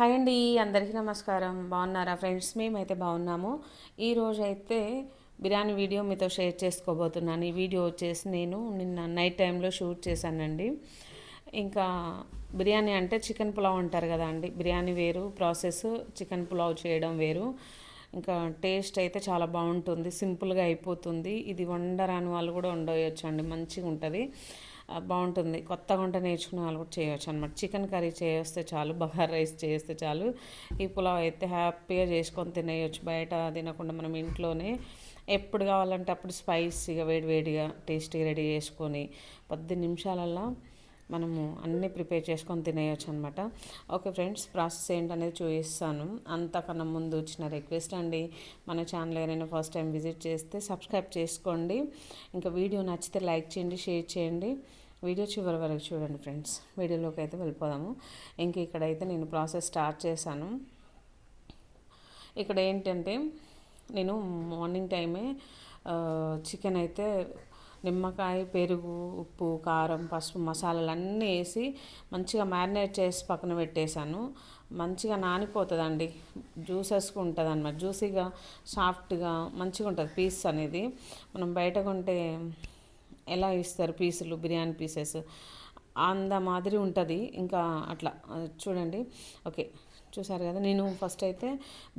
Hi అండి అందరికీ నమస్కారం. బాగున్నారా ఫ్రెండ్స్? మేమైతే బాగున్నాము. ఈరోజు అయితే బిర్యానీ వీడియో మీతో షేర్ చేసుకోబోతున్నాను. ఈ వీడియో వచ్చేసి నేను నిన్న నైట్ టైంలో షూట్ చేశానండి. ఇంకా బిర్యానీ అంటే చికెన్ పులావ్ అంటారు కదా అండి. బిర్యానీ వేరు ప్రాసెస్ చికెన్ పులావ్ చేయడం వేరు. ఇంకా టేస్ట్ అయితే చాలా బాగుంటుంది సింపుల్గా అయిపోతుంది. ఇది వండరాని వాళ్ళు కూడా వండవచ్చు అండి మంచిగా ఉంటుంది బాగుంటుంది. కొత్తగా వంట నేర్చుకునే వాళ్ళు కూడా చేయవచ్చు అనమాట చికెన్ కర్రీ చేస్తే చాలు బగార్ రైస్ చేస్తే చాలు. ఈ పులావ్ అయితే హ్యాపీగా చేసుకొని తినేయచ్చు. బయట తినకుండా మనం ఇంట్లోనే ఎప్పుడు కావాలంటే అప్పుడు స్పైసీగా వేడివేడిగా టేస్టీ రెడీ చేసుకొని పది నిమిషాలల్లో మనము అన్నీ ప్రిపేర్ చేసుకొని తినేయచ్చు అనమాట ఓకే ఫ్రెండ్స్ ప్రాసెస్ ఏంటనేది చూపిస్తాను. అంతకన్నా ముందు వచ్చిన రిక్వెస్ట్ అండి. మన ఛానల్ ఏదైనా ఫస్ట్ టైం విజిట్ చేస్తే సబ్స్క్రైబ్ చేసుకోండి. ఇంకా వీడియో నచ్చితే లైక్ చేయండి షేర్ చేయండి. వీడియో చివరి వరకు చూడండి ఫ్రెండ్స్. వీడియోలోకి అయితే వెళ్ళిపోదాము. ఇంక ఇక్కడైతే నేను ప్రాసెస్ స్టార్ట్ చేశాను. ఇక్కడ ఏంటంటే నేను మార్నింగ్ టైమే చికెన్ అయితే నిమ్మకాయ పెరుగు ఉప్పు కారం పసుపు మసాలాలు అన్నీ వేసి మంచిగా మ్యారినేట్ చేసి పక్కన పెట్టేశాను. మంచిగా నానిపోతుందండి. జ్యూసెస్గా ఉంటుంది అనమాట జ్యూసీగా సాఫ్ట్గా మంచిగా ఉంటుంది పీస్ అనేది. మనం బయట కొంటే ఎలా ఇస్తారు పీసులు బిర్యానీ పీసెస్? అంద మాదిరి ఉంటుంది. ఇంకా అట్లా. చూడండి. ఓకే. చూసారు కదా నేను ఫస్ట్ అయితే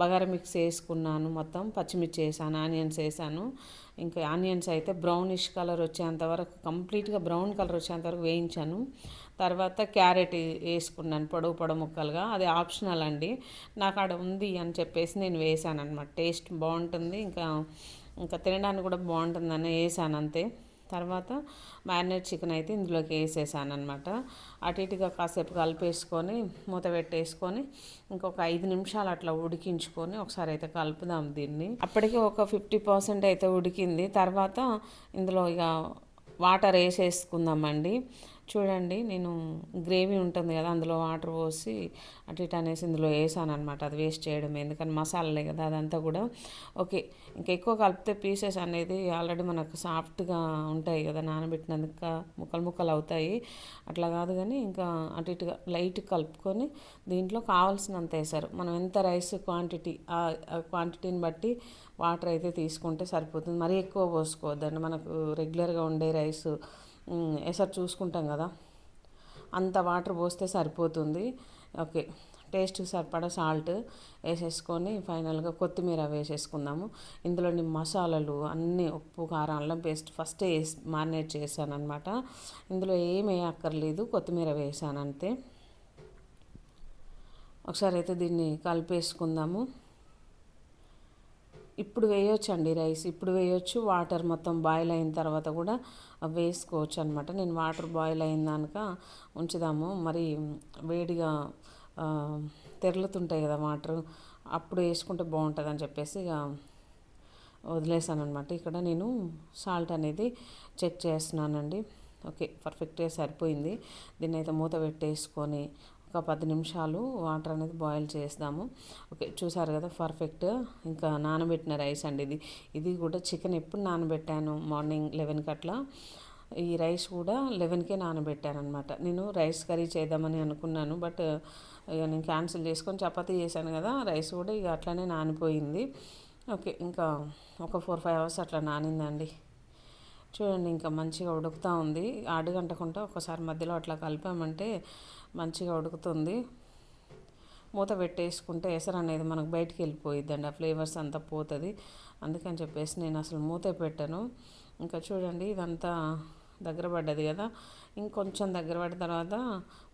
బగారా మిక్స్ వేసుకున్నాను మొత్తం పచ్చిమిర్చి వేసాను ఆనియన్స్ వేసాను. ఇంకా ఆనియన్స్ అయితే బ్రౌనిష్ కలర్ వచ్చేంత వరకు కంప్లీట్గా బ్రౌన్ కలర్ వచ్చేంత వరకు వేయించాను. తర్వాత క్యారెట్ వేసుకున్నాను పొడవు పొడవు ముక్కలుగా. అది ఆప్షనల్ అండి. నాకు ఆడ ఉంది అని చెప్పేసి నేను వేసాను అనమాట టేస్ట్ బాగుంటుంది ఇంకా ఇంకా తినడానికి కూడా బాగుంటుందని వేసాను అంతే. తర్వాత మ్యారినేట్ చికెన్ అయితే ఇందులోకి వేసేసాను అనమాట అటు ఇటుగా కాసేపు కలిపేసుకొని మూత పెట్టేసుకొని ఇంకొక ఐదు నిమిషాలు అట్లా ఉడికించుకొని ఒకసారి అయితే కలుపుదాం దీన్ని. అప్పటికి ఒక ఫిఫ్టీ పర్సెంట్ అయితే ఉడికింది. తర్వాత ఇందులో ఇక వాటర్ వేసేసుకుందామండి. చూడండి నేను గ్రేవీ ఉంటుంది కదా అందులో వాటర్ పోసి అటు ఇటు అనేసి ఇందులో వేసాను అనమాట అది వేస్ట్ చేయడం ఎందుకని మసాలాలే కదా అదంతా కూడా. ఓకే ఇంకా ఎక్కువ కలిపితే పీసెస్ అనేది ఆల్రెడీ మనకు సాఫ్ట్గా ఉంటాయి కదా నానబెట్టినందుక ముక్కలు ముక్కలు అవుతాయి. అట్లా కాదు కానీ ఇంకా అటు ఇటుగా లైట్ కలుపుకొని దీంట్లో కావాల్సినంత వేసారు. మనం ఎంత రైస్ క్వాంటిటీ ఆ క్వాంటిటీని బట్టి వాటర్ అయితే తీసుకుంటే సరిపోతుంది. మరీ ఎక్కువ పోసుకోవద్దండి మనకు రెగ్యులర్గా ఉండే రైస్ ఎసరు చూసుకుంటాం కదా. అంత వాటర్ పోస్తే సరిపోతుంది. ఓకే టేస్ట్ సరిపడా సాల్ట్ వేసేసుకొని ఫైనల్గా కొత్తిమీర వేసేసుకుందాము. ఇందులోని మసాలాలు అన్నీ ఉప్పు కారం అల్లం పేస్ట్ ఫస్ట్ వేసి మారినేట్ చేశాను అనమాట ఇందులో ఏమీ అక్కర్లేదు కొత్తిమీర వేసాను అంతే. ఒకసారి అయితే దీన్ని కలిపేసుకుందాము. ఇప్పుడు వేయొచ్చండి రైస్. ఇప్పుడు వేయొచ్చు. వాటర్ మొత్తం బాయిల్ అయిన తర్వాత కూడా వేసుకోవచ్చు అనమాట నేను వాటర్ బాయిల్ అయిన దానిక ఉంచుదాము. మరి వేడిగా తెరలుతుంటాయి కదా వాటర్. అప్పుడు వేసుకుంటే బాగుంటుంది అని చెప్పేసి ఇక వదిలేసాను అనమాట ఇక్కడ నేను సాల్ట్ అనేది చెక్ చేస్తున్నానండి. ఓకే పర్ఫెక్ట్గా సరిపోయింది. దీన్ని అయితే మూత పెట్టేసుకొని ఒక పది నిమిషాలు వాటర్ అనేది బాయిల్ చేద్దాము ఓకే చూసారు కదా పర్ఫెక్ట్. ఇంకా నానబెట్టిన రైస్ అండి ఇది. ఇది కూడా చికెన్ ఎప్పుడు నానబెట్టాను? మార్నింగ్ లెవెన్కి అట్లా. ఈ రైస్ కూడా లెవెన్కే నానబెట్టాను అనమాట నేను రైస్ కర్రీ చేద్దామని అనుకున్నాను బట్ నేను క్యాన్సిల్ చేసుకొని చపాతీ చేశాను కదా రైస్ కూడా ఇక అట్లానే నానిపోయింది. ఓకే ఇంకా ఒక ఫోర్ ఫైవ్ అవర్స్ అట్లా నానిందండి. చూడండి ఇంకా మంచిగా ఉడుకుతూ ఉంది. అడుగంటకుండా ఒకసారి మధ్యలో అట్లా కలిపామంటే మంచిగా ఉడుకుతుంది. మూత పెట్టేసుకుంటే ఎసరు అనేది మనకు బయటికి వెళ్ళిపోయిద్దండి ఆ ఫ్లేవర్స్ అంతా పోతుంది. అందుకని చెప్పేసి నేను అసలు మూత పెట్టాను. ఇంకా చూడండి ఇదంతా దగ్గర పడ్డది కదా. ఇంకొంచెం దగ్గర పడిన తర్వాత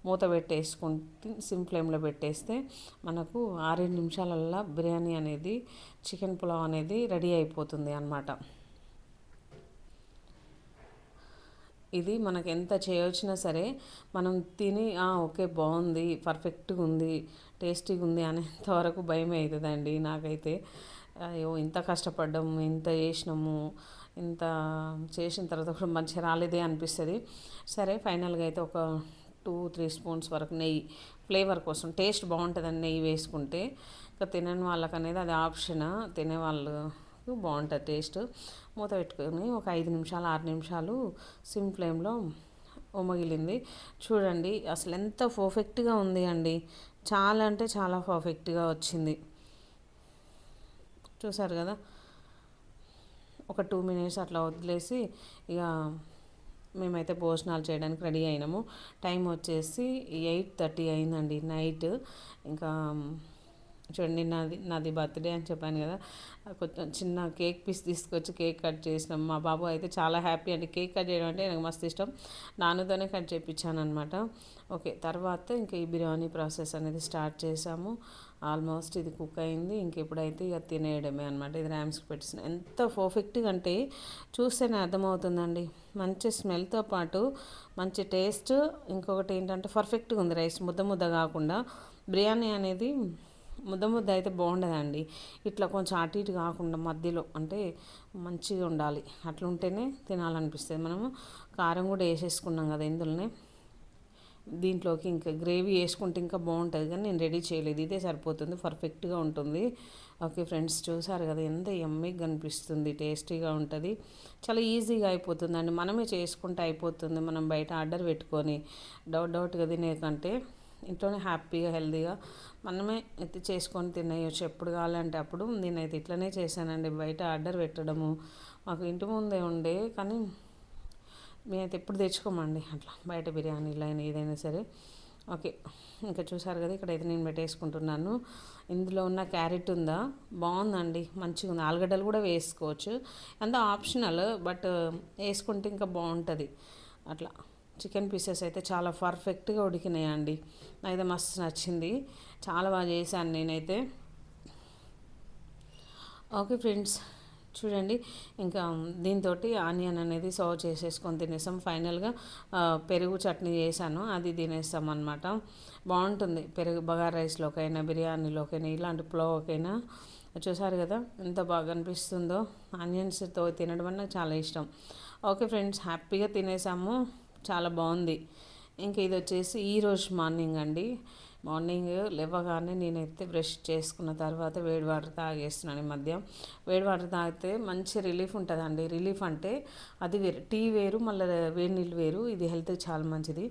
మూత పెట్టేసుకుంటే సిమ్ ఫ్లేమ్లో పెట్టేస్తే మనకు ఆరేడు నిమిషాలల్లో బిర్యానీ అనేది చికెన్ పులావ్ అనేది రెడీ అయిపోతుంది అనమాట ఇది మనకు ఎంత చేయొచ్చినా సరే మనం తిని ఓకే బాగుంది పర్ఫెక్ట్గా ఉంది టేస్టీగా ఉంది అనేంతవరకు భయం అవుతుందండి నాకైతే. అయ్యో ఇంత కష్టపడ్డాము ఇంత చేసినాము ఇంత చేసిన తర్వాత కూడా మంచిగా రాలేదే అనిపిస్తుంది. సరే ఫైనల్గా అయితే ఒక టూ త్రీ స్పూన్స్ వరకు నెయ్యి ఫ్లేవర్ కోసం టేస్ట్ బాగుంటుందని నెయ్యి వేసుకుంటే ఇంకా తినని వాళ్ళకనేది అది ఆప్షన్? తినేవాళ్ళు బాగుంటుంది టేస్ట్. మూత పెట్టుకొని ఒక ఐదు నిమిషాలు ఆరు నిమిషాలు సిమ్ ఫ్లేమ్లో ఉమ్మగిలింది చూడండి అసలు ఎంత పర్ఫెక్ట్గా ఉంది అండి. చాలా అంటే చాలా పర్ఫెక్ట్గా వచ్చింది. చూసారు కదా? ఒక టూ మినిట్స్ అట్లా వదిలేసి ఇక మేమైతే భోజనాలు చేయడానికి రెడీ అయినాము. టైం వచ్చేసి ఎయిట్ థర్టీ అయిందండి నైట్. ఇంకా చూడండి నాది నాది బర్త్డే అని చెప్పాను కదా. కొంచెం చిన్న కేక్ పీస్ తీసుకొచ్చి కేక్ కట్ చేసినాం. మా బాబు అయితే చాలా హ్యాపీ అండి. కేక్ కట్ చేయడం అంటే నాకు మస్తు ఇష్టం. నాన్నతోనే కట్ చేయించాను అనమాట ఓకే తర్వాత ఇంకా ఈ బిర్యానీ ప్రాసెస్ అనేది స్టార్ట్ చేసాము. ఆల్మోస్ట్ ఇది కుక్ అయింది. ఇంక ఇప్పుడైతే ఇక తినేయడమే అనమాట ఇది ర్యామ్స్కి పెట్టిన ఎంత పర్ఫెక్ట్గా అంటే చూస్తేనే అర్థమవుతుందండి. మంచి స్మెల్తో పాటు మంచి టేస్ట్. ఇంకొకటి ఏంటంటే పర్ఫెక్ట్గా ఉంది రైస్. ముద్ద ముద్ద కాకుండా. బిర్యానీ అనేది ముద్ద ముద్ద అయితే బాగుండదండి. ఇట్లా కొంచెం అటు ఇటు కాకుండా మధ్యలో అంటే మంచిగా ఉండాలి. అట్లా ఉంటేనే తినాలనిపిస్తుంది. మనము కారం కూడా వేసేసుకున్నాం కదా ఇందులోనే. దీంట్లోకి ఇంకా గ్రేవీ వేసుకుంటే ఇంకా బాగుంటుంది. కానీ నేను రెడీ చేయలేదు. ఇదే సరిపోతుంది. పర్ఫెక్ట్గా ఉంటుంది. ఓకే ఫ్రెండ్స్ చూసారు కదా ఎంత ఎమ్మీగా కనిపిస్తుంది. టేస్టీగా ఉంటుంది. చాలా ఈజీగా అయిపోతుందండి. మనమే చేసుకుంటే అయిపోతుంది. మనం బయట ఆర్డర్ పెట్టుకొని డౌట్ డౌట్గా తినే కంటే. ఇంట్లోనే హ్యాపీగా హెల్తీగా మనమే అయితే చేసుకొని తినేయచ్చు. ఎప్పుడు కావాలంటే అప్పుడు. నేనైతే ఇట్లనే చేశానండి. బయట ఆర్డర్ పెట్టడము మాకు ఇంటి ముందే ఉండే కానీ మేమైతే ఎప్పుడు తెచ్చుకోమండి అట్లా. బయట బిర్యానీలు అయినా ఏదైనా సరే. ఓకే. ఇంకా చూసారు కదా ఇక్కడ అయితే నేను పెట్టేసుకుంటున్నాను. ఇందులో ఉన్న క్యారెట్ ఉందా? బాగుందండి. మంచిగా ఉంది. ఆలుగడ్డలు కూడా వేసుకోవచ్చు. అంత ఆప్షనల్ బట్ వేసుకుంటే ఇంకా బాగుంటుంది. అట్లా. చికెన్ పీసెస్ అయితే చాలా పర్ఫెక్ట్గా ఉడికినాయండి. నాకైతే మస్తు నచ్చింది. చాలా బాగా చేశాను నేనైతే. ఓకే ఫ్రెండ్స్ చూడండి. ఇంకా దీంతో ఆనియన్ అనేది సర్వ్ చేసేసుకొని తినేసాం. ఫైనల్గా పెరుగు చట్నీ చేశాను. అది తినేస్తాం అనమాట బాగుంటుంది. పెరుగు బగార్ రైస్లోకైనా బిర్యానీలోకైనా ఇలాంటి పులావ్కైనా చూసారు కదా ఎంత బాగా అనిపిస్తుందో. ఆనియన్స్తో తినడం అన్న చాలా ఇష్టం. ఓకే ఫ్రెండ్స్ హ్యాపీగా తినేసాము. చాలా బాగుంది. ఇంక ఇది వచ్చేసి ఈరోజు మార్నింగ్ అండి. మార్నింగ్ లేవగానే నేనైతే బ్రష్ చేసుకున్న తర్వాత వేడి వాటర్ తాగేస్తున్నాను ఈ మధ్య. వేడి వాటర్ తాగితే మంచి రిలీఫ్ ఉంటుందండి. రిలీఫ్ అంటే అది వేరు టీ వేరు మళ్ళీ వేడి నీళ్ళు వేరు. ఇది హెల్త్ చాలా మంచిది.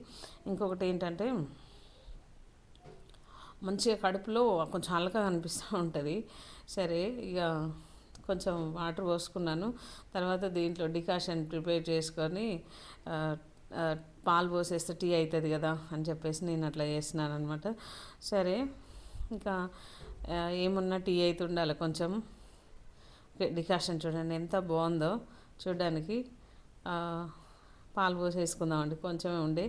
ఇంకొకటి ఏంటంటే మంచిగా కడుపులో కొంచెం అలక అనిపిస్తూ ఉంటుంది. సరే ఇక కొంచెం వాటర్ పోసుకున్నాను. తర్వాత దీంట్లో డికాషన్ ప్రిపేర్ చేసుకొని పాలు పోసేస్తే టీ అవుతుంది కదా అని చెప్పేసి నేను అట్లా చేస్తున్నాను అనమాట సరే ఇంకా ఏమున్నా టీ అయితే ఉండాలి కొంచెం. డికాషన్ చూడండి ఎంత బాగుందో చూడడానికి. పాలు పోసేసుకుందామండి కొంచెమే ఉండే.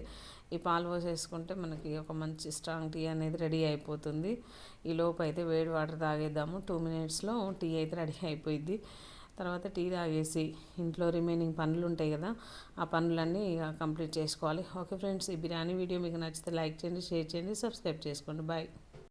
ఈ పాలు పోసేసుకుంటే మనకి ఒక మంచి స్ట్రాంగ్ టీ అనేది రెడీ అయిపోతుంది. ఈ లోపు అయితే వేడి వాటర్ తాగేద్దాము. టూ మినిట్స్లో టీ అయితే రెడీ అయిపోయింది తర్వాత టీ తాగేసి ఇంట్లో రిమైనింగ్ పనులు ఉంటాయి కదా ఆ పనులన్నీ ఇక కంప్లీట్ చేసుకోవాలి. ఓకే ఫ్రెండ్స్ ఈ బిర్యానీ వీడియో మీకు నచ్చితే లైక్ చేయండి షేర్ చేయండి సబ్స్క్రైబ్ చేసుకోండి. బాయ్.